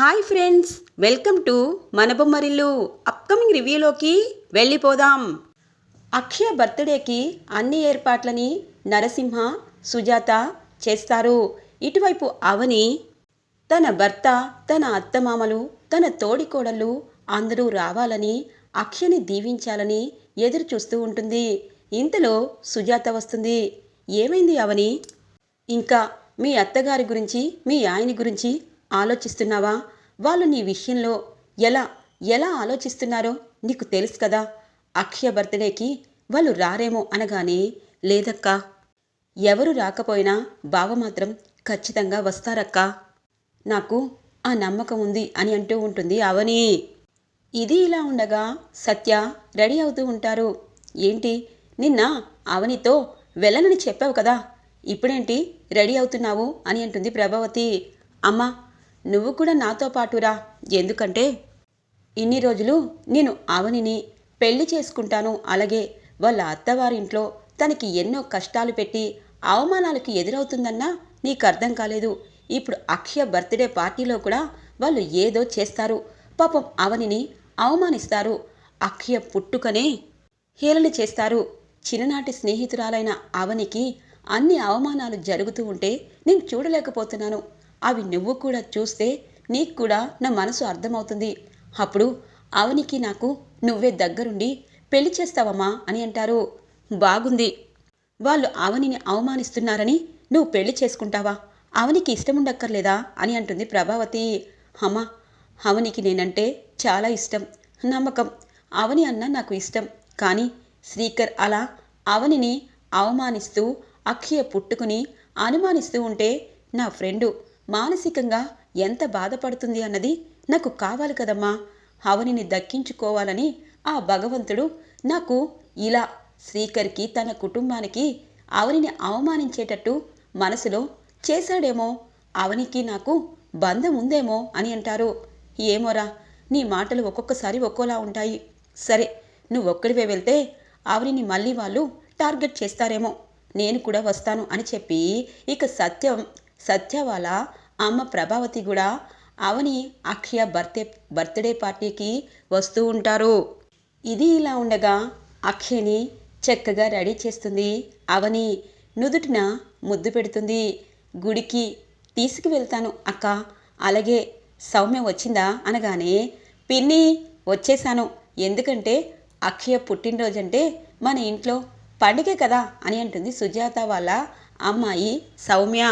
Hi friends welcome to మన Bommarillu upcoming రివ్యూలోకి వెళ్ళిపోదాం. అక్షయ బర్త్డేకి అన్ని ఏర్పాట్లని నరసింహ సుజాత చేస్తారు. ఇటువైపు అవని తన భర్త తన అత్తమామలు తన తోడికోడళ్ళు అందరూ రావాలని అక్షయని దీవించాలని ఎదురు చూస్తూ ఉంటుంది. ఇంతలో సుజాత వస్తుంది. ఏమైంది అవని? ఇంకా మీ అత్తగారి గురించి మీ ఆయన గురించి ఆలోచిస్తున్నావా? వాళ్ళు నీ విషయంలో ఎలా ఎలా ఆలోచిస్తున్నారో నీకు తెలుసు కదా. అక్షయ బర్త్డేకి వాళ్ళు రారేమో అనగానే లేదక్కా ఎవరు రాకపోయినా బావ మాత్రం ఖచ్చితంగా వస్తారక్కా. నాకు ఆ నమ్మకం ఉంది అని అంటూ ఉంటుంది అవని. ఇది ఇలా ఉండగా సత్య రెడీ అవుతూ ఉంటారు. ఏంటి? నిన్న అవనితో వెళ్ళనని చెప్పావు కదా. ఇప్పుడేంటి? రెడీ అవుతున్నావు అని అంటుంది ప్రభావతి. అమ్మా నువ్వు కూడా నాతో పాటురా. ఎందుకంటే ఇన్ని రోజులు నేను అవనిని పెళ్ళి చేసుకుంటాను. అలాగే వాళ్ళ అత్తవారింట్లో తనకి ఎన్నో కష్టాలు పెట్టి అవమానాలకు ఎదురవుతుందన్నా నీకు అర్థం కాలేదు. ఇప్పుడు అక్షయ బర్త్డే పార్టీలో కూడా వాళ్ళు ఏదో చేస్తారు. పాపం అవనిని అవమానిస్తారు. అక్షయ పుట్టుకనే హేళన చేస్తారు. చిన్ననాటి స్నేహితురాలైన అవనికి అన్ని అవమానాలు జరుగుతూ ఉంటే నేను చూడలేకపోతున్నాను. అవి నువ్వు కూడా చూస్తే నీకు కూడా నా మనసు అర్థమవుతుంది. అప్పుడు అవనికి నాకు నువ్వే దగ్గరుండి పెళ్ళి చేస్తావమ్మా అని అంటారు. బాగుంది. వాళ్ళు అవనిని అవమానిస్తున్నారని నువ్వు పెళ్ళి చేసుకుంటావా? అవనికి ఇష్టముండక్కర్లేదా? అని అంటుంది ప్రభావతి. అమ్మా అవనికి నేనంటే చాలా ఇష్టం నమ్మకం. అవని అన్న నాకు ఇష్టం. కానీ శ్రీకర్ అలా అవనిని అవమానిస్తూ అక్షయ పుట్టుకుని అనుమానిస్తూ ఉంటే నా ఫ్రెండు మానసికంగా ఎంత బాధపడుతుంది అన్నది నాకు కావాలి కదమ్మా. అవనిని దక్కించుకోవాలని ఆ భగవంతుడు నాకు ఇలా శ్రీకర్కి తన కుటుంబానికి అవనిని అవమానించేటట్టు మనసులో చేశాడేమో. అవనికి నాకు బంధం ఉందేమో అని అంటారు. ఏమోరా నీ మాటలు ఒక్కొక్కసారి ఒక్కోలా ఉంటాయి. సరే నువ్వొక్కడివే వెళ్తే అవనిని మళ్ళీ వాళ్ళు టార్గెట్ చేస్తారేమో. నేను కూడా వస్తాను అని చెప్పి ఇక సత్యం సత్యవాల అమ్మ ప్రభావతి కూడా అవని అక్షయ బర్త్డే బర్త్డే పార్టీకి వస్తూ ఉంటారు. ఇది ఇలా ఉండగా అక్షయని చక్కగా రెడీ చేస్తుంది. అవని నుదుటిన ముద్దు పెడుతుంది. గుడికి తీసుకువెళ్తాను అక్క. అలాగే సౌమ్య వచ్చిందా అనగానే పిన్ని వచ్చేసాను ఎందుకంటే అక్షయ పుట్టినరోజంటే మన ఇంట్లో పండుగే కదా అని అంటుంది సుజాత వాళ్ళ అమ్మాయి సౌమ్య.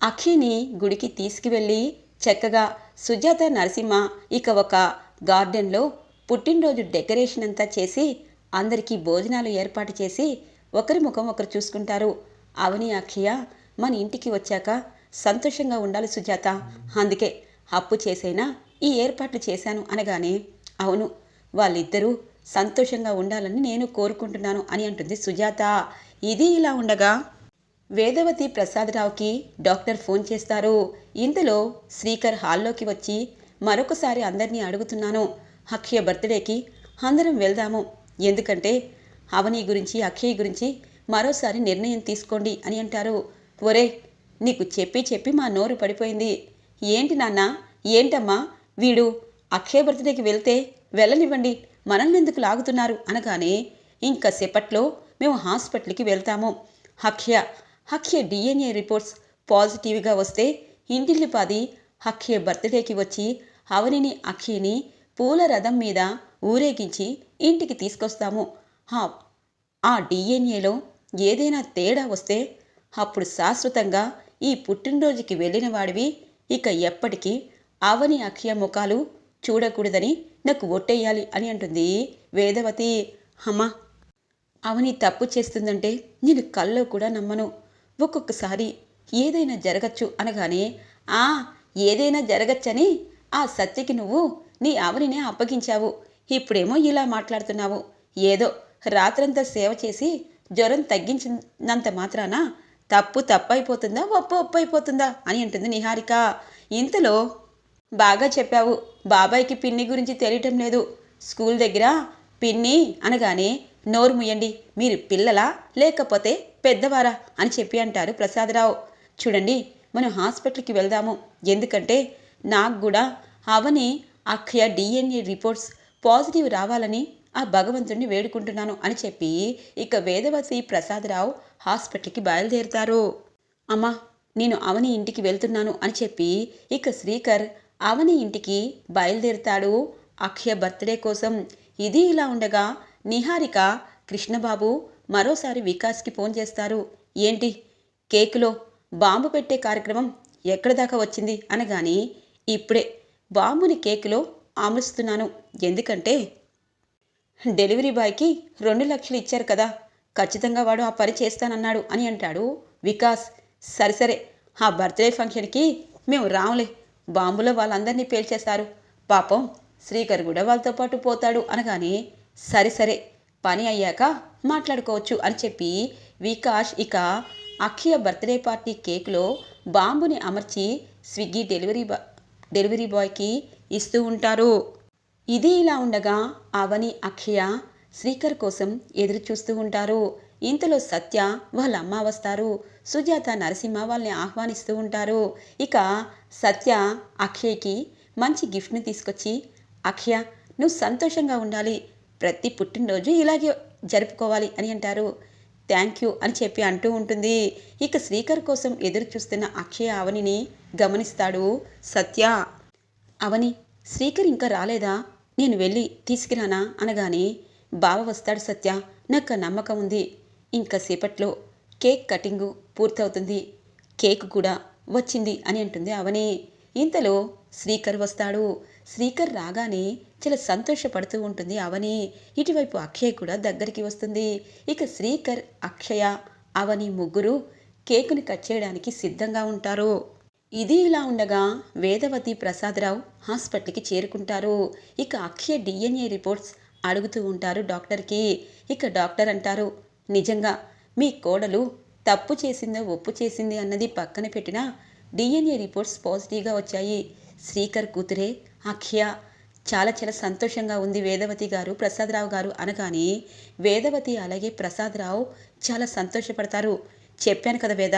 అఖిని గుడికి తీసుకువెళ్ళి చక్కగా సుజాత నరసింహ ఇక ఒక గార్డెన్లో పుట్టినరోజు డెకరేషన్ అంతా చేసి అందరికీ భోజనాలు ఏర్పాటు చేసి ఒకరి ముఖం ఒకరు చూసుకుంటారు. అవని అక్షయ మన ఇంటికి వచ్చాక సంతోషంగా ఉండాలి సుజాత. అందుకే అప్పు చేసైనా ఈ ఏర్పాట్లు చేశాను అనగానే అవును వాళ్ళిద్దరూ సంతోషంగా ఉండాలని నేను కోరుకుంటున్నాను అని అంటుంది సుజాత. ఇది ఇలా ఉండగా వేదవతి ప్రసాదరావుకి డాక్టర్ ఫోన్ చేస్తారు. ఇంతలో శ్రీకర్ హాల్లోకి వచ్చి మరొకసారి అందరినీ అడుగుతున్నాను. అక్షయ బర్త్డేకి అందరం వెళ్దాము. ఎందుకంటే అవని గురించి అక్షయ్ గురించి మరోసారి నిర్ణయం తీసుకోండి అని అంటారు. ఒరే నీకు చెప్పి చెప్పి మా నోరు పడిపోయింది. ఏంటి నాన్న? ఏంటమ్మా? వీడు అక్షయ బర్త్డేకి వెళ్తే వెళ్ళనివ్వండి. మనల్ని ఎందుకు లాగుతున్నారు? అనగానే ఇంకా సేపట్లో మేము హాస్పిటల్కి వెళ్తాము. అక్షయ హక్య డిఎన్ఏ రిపోర్ట్స్ పాజిటివ్గా వస్తే ఇంటిల్లిపాది హక్య బర్త్డేకి వచ్చి అవనిని అక్షయ్ని పూల రథం మీద ఊరేగించి ఇంటికి తీసుకొస్తాము. ఆ ఆ డిఎన్ఏలో ఏదైనా తేడా వస్తే అప్పుడు శాశ్వతంగా ఈ పుట్టినరోజుకి వెళ్ళిన వాడివి. ఇక ఎప్పటికీ అవని అక్షయ ముఖాలు చూడకూడదని నాకు ఒట్టేయాలి అని అంటుంది వేదవతి. అమ్మా అవని తప్పు చేస్తుందంటే నేను కల్లో కూడా నమ్మను. ఒక్కొక్కసారి ఏదైనా జరగచ్చు అనగానే ఆ ఏదైనా జరగచ్చని ఆ సత్యకి నువ్వు నీ అవనినే అప్పగించావు. ఇప్పుడేమో ఇలా మాట్లాడుతున్నావు. ఏదో రాత్రంతా సేవ చేసి జ్వరం తగ్గించినంత మాత్రాన తప్పు తప్పైపోతుందా? ఒప్పు ఒప్పు అయిపోతుందా అని అంటుంది నిహారిక. ఇంతలో బాగా చెప్పావు. బాబాయ్కి పిన్ని గురించి తెలియటం లేదు. స్కూల్ దగ్గర పిన్ని అనగానే నోరు ముయ్యండి మీరు పిల్లలా? లేకపోతే పెద్దవారా? అని చెప్పి అంటారు ప్రసాదరావు. చూడండి మనం హాస్పిటల్కి వెళ్దాము. ఎందుకంటే నాకు కూడా Avani Akshaya DNA reports positive రావాలని ఆ భగవంతుడిని వేడుకుంటున్నాను అని చెప్పి ఇక వేదవతి ప్రసాదరావు హాస్పిటల్కి బయలుదేరుతారు. అమ్మా నేను అవని ఇంటికి వెళ్తున్నాను అని చెప్పి ఇక శ్రీకర్ అవని ఇంటికి బయలుదేరుతాడు అక్షయ బర్త్డే కోసం. ఇది ఇలా ఉండగా నిహారిక కృష్ణబాబు మరోసారి వికాస్కి ఫోన్ చేస్తారు. ఏంటి? కేకులో బాంబు పెట్టే కార్యక్రమం ఎక్కడి దాకా వచ్చింది? అనగాని ఇప్పుడే బాంబుని కేకులో ఆమరుస్తున్నాను ఎందుకంటే డెలివరీ బాయ్కి రెండు లక్షలు ఇచ్చారు కదా. ఖచ్చితంగా వాడు ఆ పని చేస్తానన్నాడు అని అంటాడు వికాస్. సరే సరే. ఆ బర్త్డే ఫంక్షన్కి మేము రాములే. బాంబులో వాళ్ళందరినీ పేల్చేస్తారు. పాపం శ్రీకర్ కూడా వాళ్ళతో పాటు పోతాడు అనగానే సరే సరే పని అయ్యాక మాట్లాడుకోవచ్చు అని చెప్పి వికాష్ ఇక అక్షయ బర్త్డే పార్టీ కేక్లో బాంబుని అమర్చి స్విగ్గీ డెలివరీ బా డెలివరీ బాయ్కి ఇస్తూ ఉంటారు. ఇది ఇలా ఉండగా అవని అక్షయ శ్రీకర్ కోసం ఎదురు చూస్తూ ఉంటారు. ఇంతలో సత్య వాళ్ళ అమ్మ వస్తారు. సుజాత నరసింహ వాళ్ళని ఆహ్వానిస్తూ ఉంటారు. ఇక సత్య అక్షయ్కి మంచి గిఫ్ట్ని తీసుకొచ్చి అక్షయ నువ్వు సంతోషంగా ఉండాలి ప్రతి పుట్టినరోజు ఇలాగే జరుపుకోవాలి అని అంటారు. థ్యాంక్ యూ అని చెప్పి అంటూ ఉంటుంది. ఇక శ్రీకర్ కోసం ఎదురు చూస్తున్న అక్షయ అవనిని గమనిస్తాడు. సత్య అవని శ్రీకర్ ఇంకా రాలేదా? నేను వెళ్ళి తీసుకురానా? అనగానే బావ వస్తాడు సత్య. నాకు నమ్మకం ఉంది. ఇంకా సేపట్లో కేక్ కటింగు పూర్తవుతుంది. కేక్ కూడా వచ్చింది అని అంటుంది అవని. ఇంతలో శ్రీకర్ వస్తాడు. శ్రీకర్ రాగానే చాలా సంతోషపడుతూ ఉంటుంది అవని. ఇటువైపు అక్షయ్ కూడా దగ్గరికి వస్తుంది. ఇక శ్రీకర్ అక్షయ అవని ముగ్గురు కేకుని కట్ చేయడానికి సిద్ధంగా ఉంటారు. ఇది ఇలా ఉండగా వేదవతి ప్రసాదరావు హాస్పిటల్కి చేరుకుంటారు. ఇక అక్షయ డిఎన్ఏ రిపోర్ట్స్ అడుగుతూ ఉంటారు డాక్టర్కి. ఇక డాక్టర్ అంటారు నిజంగా మీ కోడలు తప్పు చేసిందో ఒప్పు చేసింది అన్నది పక్కన పెట్టిన డిఎన్ఏ రిపోర్ట్స్ పాజిటివ్గా వచ్చాయి. శ్రీకర్ కూతురే అక్షయ చాలా చాలా సంతోషంగా ఉంది వేదవతి గారు ప్రసాదరావు గారు అనగానే వేదవతి అలాగే ప్రసాదరావు చాలా సంతోషపడతారు. చెప్పాను కదా వేద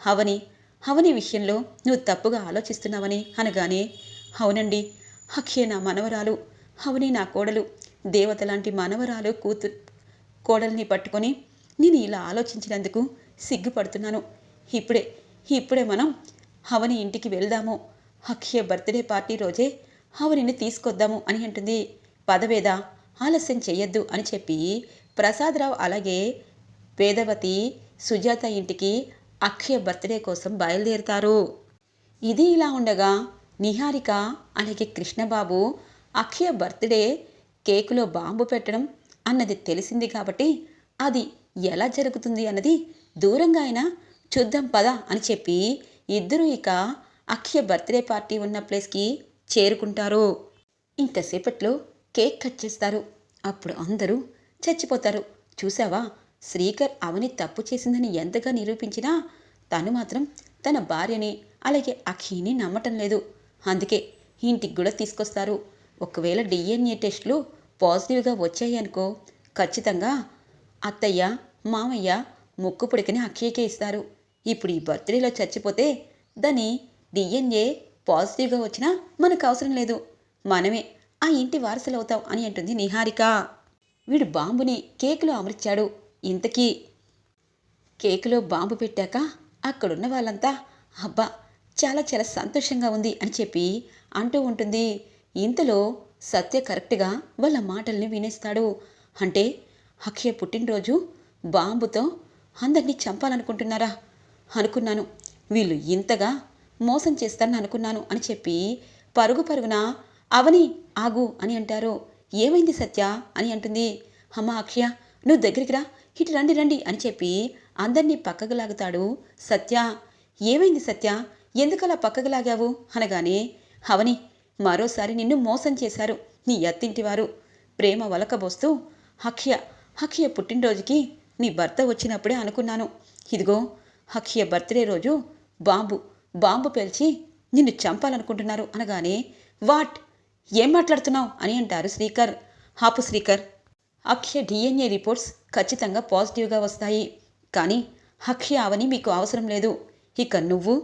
అవని అవని విషయంలో నువ్వు తప్పుగా ఆలోచిస్తున్నావని అనగానే అవునండి అక్షయ నా మనవరాలు అవని నా కోడలు దేవత లాంటి మనవరాలు కూతురు కోడల్ని పట్టుకొని నేను ఇలా ఆలోచించినందుకు సిగ్గుపడుతున్నాను. ఇప్పుడే ఇప్పుడే మనం హవని ఇంటికి వెళ్దాము. అక్షయ బర్త్డే పార్టీ రోజే హవనిని తీసుకొద్దాము అని అంటుంది. పదవేద ఆలస్యం చెయ్యొద్దు అని చెప్పి ప్రసాదరావు అలాగే వేదవతి సుజాత ఇంటికి అక్షయ బర్త్డే కోసం బయలుదేరుతారు. ఇది ఇలా ఉండగా నిహారిక అలాగే కృష్ణబాబు అక్షయ బర్త్డే కేకులో బాంబు పెట్టడం అన్నది తెలిసింది కాబట్టి అది ఎలా జరుగుతుంది అన్నది దూరంగా అయినా చూద్దాం పద అని చెప్పి ఇద్దరూ ఇక అక్షయ బర్త్డే పార్టీ ఉన్న ప్లేస్కి చేరుకుంటారు. ఇంతసేపట్లో కేక్ కట్ చేస్తారు. అప్పుడు అందరూ చచ్చిపోతారు. చూసావా? శ్రీకర్ అవని తప్పు చేసిందని ఎంతగా నిరూపించినా తను మాత్రం తన భార్యని అలాగే అఖిని నమ్మటం లేదు. అందుకే ఇంటికి కూడా తీసుకొస్తారు. ఒకవేళ డిఎన్ఏ టెస్టులు పాజిటివ్గా వచ్చాయి అనుకో ఖచ్చితంగా అత్తయ్య మామయ్య ముక్కు పుడికని అక్షయ్కే ఇస్తారు. ఇప్పుడు ఈ బర్త్డేలో చచ్చిపోతే దాని డిఎన్ఏ పాజిటివ్గా వచ్చినా మనకు అవసరం లేదు. మనమే ఆ ఇంటి వారసులు అవుతాం అని అంటుంది నిహారిక. వీడు బాంబుని కేకులో అమర్చాడు. ఇంతకీ కేకులో బాంబు పెట్టాక అక్కడున్న వాళ్ళంతా అబ్బా చాలా చాలా సంతోషంగా ఉంది అని చెప్పి అంటూ ఉంటుంది. ఇంతలో సత్య కరెక్ట్గా వాళ్ళ మాటల్ని వినేస్తాడు. అంటే అక్షయ పుట్టినరోజు బాంబుతో అందరినీ చంపాలనుకుంటున్నారా? అనుకున్నాను. వీళ్ళు ఇంతగా మోసం చేస్తారని అనుకున్నాను అని చెప్పి పరుగు పరుగున అవని ఆగు అని అంటారు. ఏమైంది సత్య అని అంటుంది. అమ్మ అక్షయ నువ్వు దగ్గరికి రా. ఇటు రండి రండి అని చెప్పి అందరినీ పక్కకు లాగుతాడు సత్య. ఏమైంది సత్య? ఎందుకలా పక్కకు లాగావు? అనగానే అవని మరోసారి నిన్ను మోసం చేశారు. నీ అత్తింటివారు. ప్రేమ వలకబోస్తూ అక్షయ అక్షయ పుట్టినరోజుకి నీ భర్త వచ్చినప్పుడే అనుకున్నాను. ఇదిగో అక్షయ బర్త్డే రోజు బాంబు బాంబు పేల్చి నిన్ను చంపాలనుకుంటున్నారు అనగానే వాట్? ఏం మాట్లాడుతున్నావు? అని అంటారు శ్రీకర్. ఆపు శ్రీకర్. అక్షయ డిఎన్ఏ రిపోర్ట్స్ ఖచ్చితంగా పాజిటివ్గా వస్తాయి. కానీ అక్షయ అవని మీకు అవసరం లేదు. ఇక నువ్వు?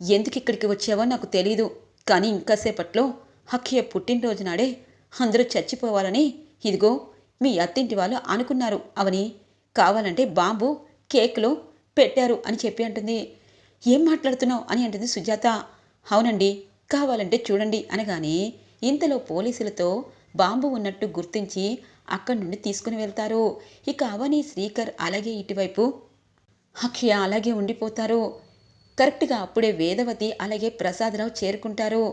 ఎందుకు ఇక్కడికి వచ్చావో నాకు తెలీదు. కానీ ఇంకాసేపట్లో అక్కయ్య పుట్టినరోజు నాడే అందరూ చచ్చిపోవాలని ఇదిగో మీ అత్తింటి వాళ్ళు అనుకున్నారు అవని. కావాలంటే బాంబు కేక్లో పెట్టారు అని చెప్పి అంటుంది. ఏం మాట్లాడుతున్నావు? అని అంటుంది సుజాత. అవునండి కావాలంటే చూడండి అనగానే ఇంతలో పోలీసులతో బాంబు ఉన్నట్టు గుర్తించి అక్కడి నుండి తీసుకుని వెళ్తారు. ఇక అవని శ్రీకర్ అలాగే ఇటువైపు అక్షయ అలాగే ఉండిపోతారు. కరెక్ట్గా అప్పుడే వేదవతి అలాగే ప్రసాదరావు చేరుకుంటారు.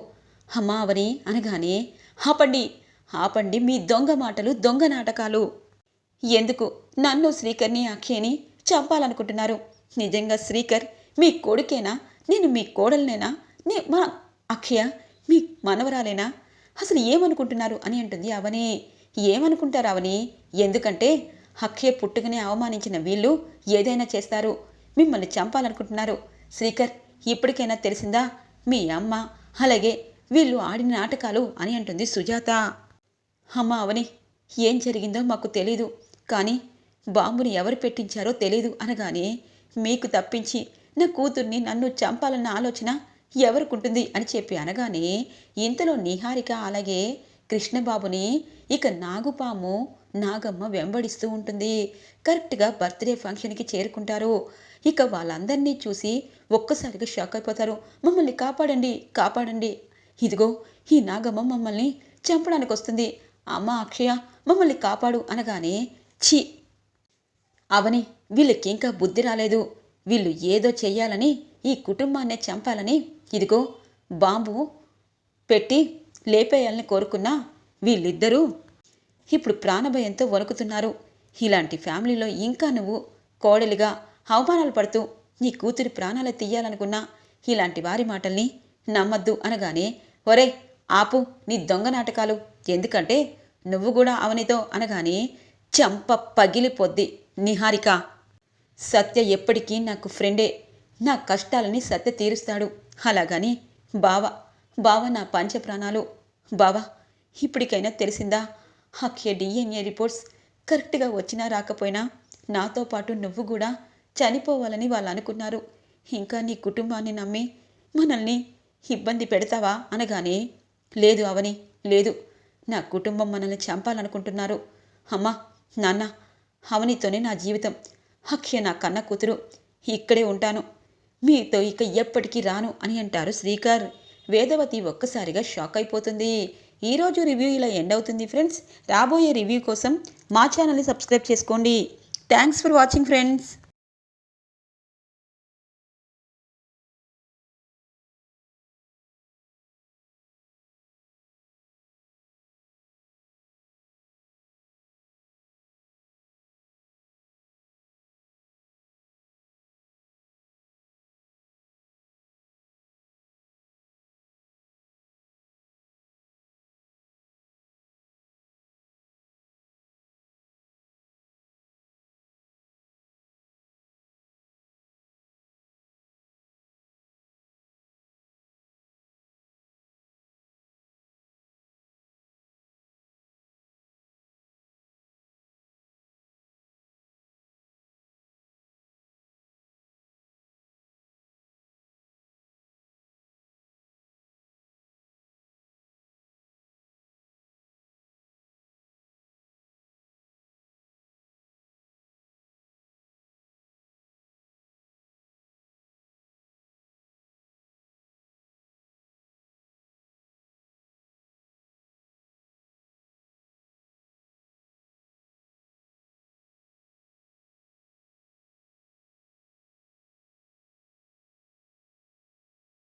అమ్మా అవని అనగానే ఆపండి ఆపండి మీ దొంగ మాటలు దొంగ నాటకాలు. ఎందుకు? నన్ను శ్రీకర్ని అక్షయని చంపాలనుకుంటున్నారు. నిజంగా శ్రీకర్ మీ కొడుకేనా? నేను మీ కోడలనేనా? నే మా అక్షయ మీ మనవరాలేనా? అసలు ఏమనుకుంటున్నారు అని అంటుంది అవని. ఏమనుకుంటారు అవని? ఎందుకంటే అక్షయ పుట్టుకనే అవమానించిన వీళ్ళు ఏదైనా చేస్తారు. మిమ్మల్ని చంపాలనుకుంటున్నారు. శ్రీకర్ ఇప్పటికైనా తెలిసిందా? మీ అమ్మ అలాగే వీళ్ళు ఆడిన నాటకాలు అని అంటుంది సుజాత. అమ్మ అవని ఏం జరిగిందో మాకు తెలీదు. కానీ బాంబుని ఎవరు పెట్టించారో తెలీదు అనగానే మీకు తప్పించి నా కూతుర్ని నన్ను చంపాలన్న ఆలోచన ఎవరికుంటుంది అని చెప్పి అనగానే ఇంతలో నిహారిక అలాగే కృష్ణబాబుని ఇక నాగుపాము నాగమ్మ వెంబడిస్తూ ఉంటుంది. కరెక్ట్గా బర్త్డే ఫంక్షన్కి చేరుకుంటారు. ఇక వాళ్ళందరినీ చూసి ఒక్కసారిగా షాక్ అయిపోతారు. మమ్మల్ని కాపాడండి కాపాడండి. ఇదిగో ఈ నాగమ్మ మమ్మల్ని చంపడానికి వస్తుంది అమ్మ అక్షయ మమ్మల్ని కాపాడు అనగానే ఛీ! అవని వీళ్ళకి ఇంకా బుద్ధి రాలేదు. వీళ్ళు ఏదో చెయ్యాలని ఈ కుటుంబాన్నే చంపాలని ఇదిగో బాంబు పెట్టి లేపేయాలని కోరుకున్నా వీళ్ళిద్దరూ ఇప్పుడు ప్రాణభయంతో వణుకుతున్నారు. ఇలాంటి ఫ్యామిలీలో ఇంకా నువ్వు కోడలిగా అవమానాలు పడుతూ నీ కూతురి ప్రాణాలు తీయాలనుకున్నా ఇలాంటి వారి మాటల్ని నమ్మద్దు అనగానే ఒరే ఆపు నీ దొంగ నాటకాలు. ఎందుకంటే నువ్వు కూడా అవనితో అనగానే చంప పగిలిపోద్ది నిహారిక. సత్య ఎప్పటికీ నాకు ఫ్రెండే. నా కష్టాలని సత్య తీరుస్తాడు. అలాగని బావ. బావ నా పంచ ప్రాణాలు బావా ఇప్పటికైనా తెలిసిందా? అక్షయ డిఎన్ఏ రిపోర్ట్స్ కరెక్ట్గా వచ్చినా రాకపోయినా నాతో పాటు నువ్వు కూడా చనిపోవాలని వాళ్ళు అనుకున్నారు. ఇంకా నీ కుటుంబాన్ని నమ్మి మనల్ని ఇబ్బంది పెడతావా అనగానే లేదు అవని లేదు. నా కుటుంబం మనల్ని చంపాలనుకుంటున్నారు. అమ్మా నాన్న అవనితోనే నా జీవితం. అక్షయ నా కన్న కూతురు ఇక్కడే ఉంటాను. మీతో ఇక ఎప్పటికీ రాను అని అంటారు శ్రీకర్. వేదవతి ఒక్కసారిగా షాక్ అయిపోతుంది. ఈరోజు రివ్యూ ఇలా ఎండ్ అవుతుంది ఫ్రెండ్స్. రాబోయే రివ్యూ కోసం మా ఛానల్ని సబ్స్క్రైబ్ చేసుకోండి. Thanks for watching friends.